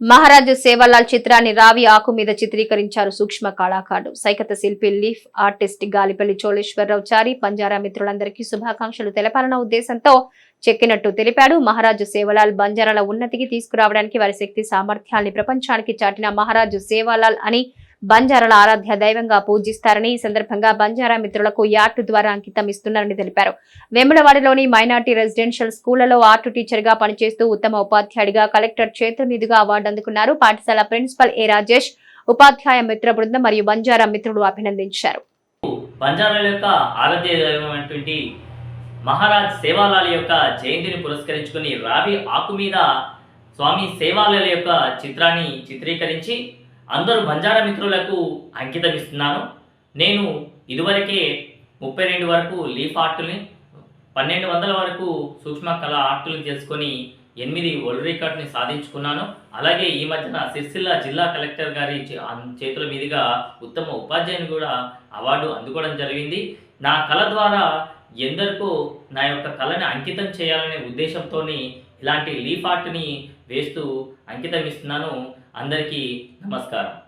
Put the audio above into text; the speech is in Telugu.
మహారాజు సేవలాల్ చిత్రాన్ని రావి ఆకు మీద చిత్రీకరించారు సూక్ష్మ కళాకారుడు. సైకత శిల్పి లీఫ్ ఆర్టిస్ట్ గాలిపల్లి చోళేశ్వరరావు చారి పంజారా మిత్రులందరికీ శుభాకాంక్షలు. తెలపాలన్న ఉద్దేశంతో చెక్కినట్టు తెలిపాడు. మహారాజు సేవలాల్ బంజారాల ఉన్నతికి తీసుకురావడానికి వారి శక్తి సామర్థ్యాల్ని ప్రపంచానికి చాటిన మహారాజు సేవాలాల్ అని బంజారాల ఆరాధ్య దైవంగా పూజిస్తారని ఈ సందర్భంగా బంజారా మిత్రులకు యార్ట్ ద్వారా అంకితం ఇస్తున్నారని తెలిపారు. వెములవాడలోని మైనార్టీ రెసిడెన్షియల్ స్కూళ్ళలో ఆర్ట్ టీచర్గా పనిచేస్తూ ఉత్తమ ఉపాధ్యాయుడిగా కలెక్టర్ చేతుల మీదుగా అవార్డు అందుకున్నారు. పాఠశాల ప్రిన్సిపల్ ఏ రాజేష్ ఉపాధ్యాయ మిత్ర బృందం మరియు బంజారా మిత్రులు అభినందించారు. బంజారాల యొక్క ఆరాధ్య దైవమైనటువంటి మహారాజ్ సేవాలాల్ యొక్క జయంతిని పురస్కరించుకుని రావి ఆకు మీద స్వామి సేవాలాల్ యొక్క చిత్రాన్ని చిత్రీకరించి అందరూ బంజారా మిత్రులకు అంకితం ఇస్తున్నాను. నేను ఇదివరకే ముప్పై రెండు వరకు లీఫ్ ఆర్టుని పన్నెండు వందల వరకు సూక్ష్మ కళ ఆర్టులు చేసుకొని ఎనిమిది వరల్డ్ రికార్డ్ని సాధించుకున్నాను. అలాగే ఈ మధ్యన సిరిసిల్ల జిల్లా కలెక్టర్ గారి చే- చేతుల మీదుగా ఉత్తమ ఉపాధ్యాయుని కూడా అవార్డు అందుకోవడం జరిగింది. నా కళ ద్వారా ఎందరికో నా యొక్క కళని అంకితం చేయాలనే ఉద్దేశంతో ఇలాంటి లీఫ్ ఆర్ట్ని వేస్తూ అంకితం ఇస్తున్నాను. అందరికీ నమస్కారం